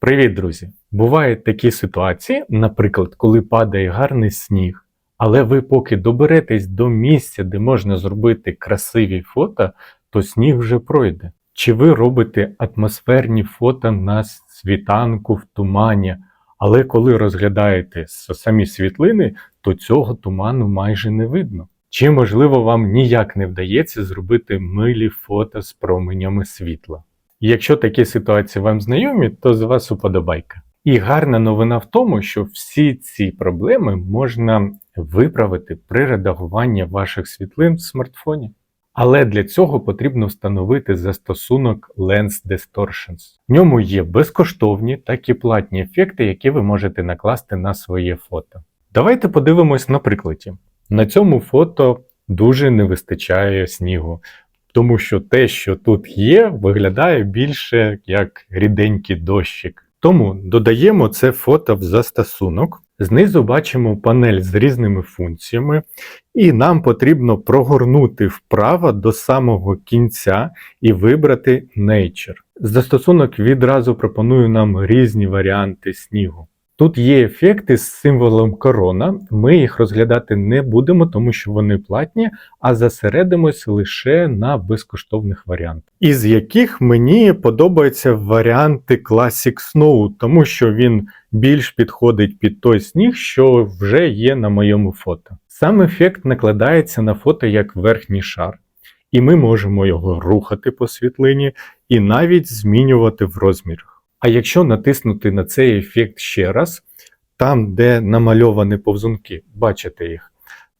Привіт, друзі! Бувають такі ситуації, наприклад, коли падає гарний сніг, але ви поки доберетесь до місця, де можна зробити красиві фото, то сніг вже пройде. Чи ви робите атмосферні фото на світанку в тумані, але коли розглядаєте самі світлини, то цього туману майже не видно. Чи можливо вам ніяк не вдається зробити милі фото з променями світла? Якщо такі ситуації вам знайомі, то з вас уподобайка. І гарна новина в тому, що всі ці проблеми можна виправити при редагуванні ваших світлин в смартфоні. Але для цього потрібно встановити застосунок Lens Distortions. В ньому є безкоштовні, так і платні ефекти, які ви можете накласти на своє фото. Давайте подивимось на прикладі. На цьому фото дуже не вистачає снігу, тому що те, що тут є, виглядає більше як ріденький дощик. Тому додаємо це фото в застосунок. Знизу бачимо панель з різними функціями, і нам потрібно прогорнути вправо до самого кінця і вибрати Nature. Застосунок відразу пропонує нам різні варіанти снігу. Тут є ефекти з символом корона. Ми їх розглядати не будемо, тому що вони платні, а зосередимось лише на безкоштовних варіантах. Із яких мені подобаються варіанти Classic Snow, тому що він більш підходить під той сніг, що вже є на моєму фото. Сам ефект накладається на фото як верхній шар, і ми можемо його рухати по світлині і навіть змінювати в розмірах. А якщо натиснути на цей ефект ще раз, там, де намальовані повзунки, бачите їх,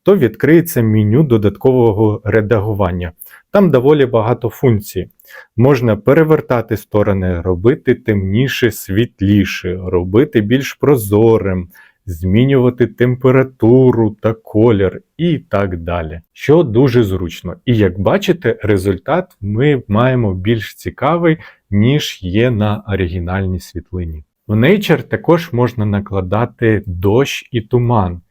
то відкриється меню додаткового редагування. Там доволі багато функцій. Можна перевертати сторони, робити темніше, світліше, робити більш прозорим, змінювати температуру та колір і так далі. Що дуже зручно. І як бачите, результат ми маємо більш цікавий, ніж є на оригінальній світлині. В Nature також можна накладати дощ і туман.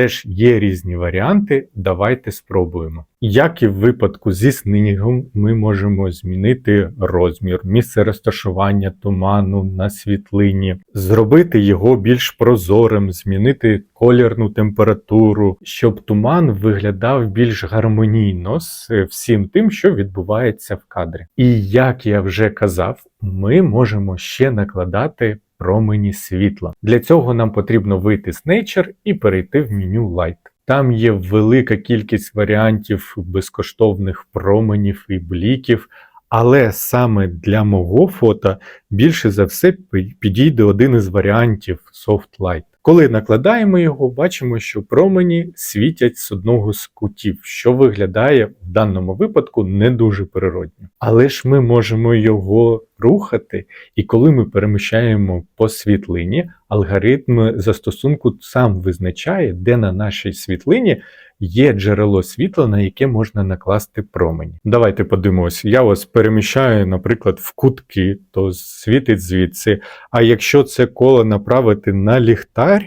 Теж є різні варіанти, давайте спробуємо. Як і в випадку зі снігом, ми можемо змінити розмір, місце розташування туману на світлині, зробити його більш прозорим, змінити колірну температуру, щоб туман виглядав більш гармонійно з всім тим, що відбувається в кадрі. І як я вже казав, ми можемо ще накладати промені світла. Для цього нам потрібно вийти з Nature і перейти в меню Light. Там є велика кількість варіантів безкоштовних променів і бліків, але саме для мого фото більше за все підійде один із варіантів Soft Light. Коли накладаємо його, бачимо, що промені світять з одного з кутів, що виглядає в даному випадку не дуже природньо. Але ж ми можемо його рухати, і коли ми переміщаємо по світлині, алгоритм застосунку сам визначає, де на нашій світлині є джерело світла, на яке можна накласти промені. Давайте подивимось. Я ось переміщаю, наприклад, в кутки, то світить звідси. А якщо це коло направити на ліхтар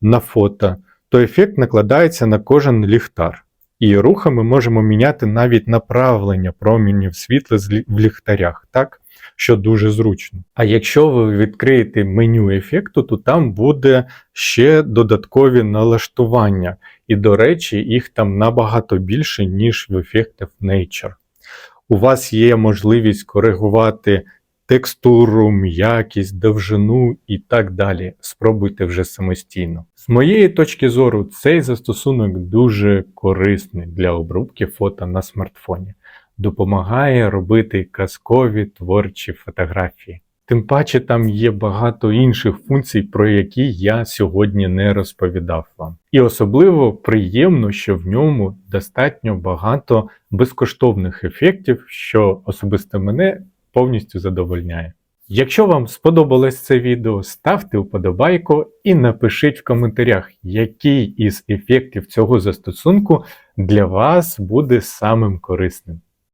на фото, то ефект накладається на кожен ліхтар. І рухами можемо міняти навіть направлення променів світла в ліхтарях, так? Що дуже зручно. А якщо ви відкриєте меню ефекту, то там буде ще додаткові налаштування. І, до речі, їх там набагато більше, ніж в ефектах Nature. У вас є можливість коригувати текстуру, м'якість, довжину і так далі. Спробуйте вже самостійно. З моєї точки зору, цей застосунок дуже корисний для обробки фото на смартфоні. Допомагає робити казкові творчі фотографії. Тим паче там є багато інших функцій, про які я сьогодні не розповідав вам. І особливо приємно, що в ньому достатньо багато безкоштовних ефектів, що особисто мене повністю задовольняє. Якщо вам сподобалось це відео, ставте вподобайку і напишіть в коментарях, який із ефектів цього застосунку для вас буде самим корисним.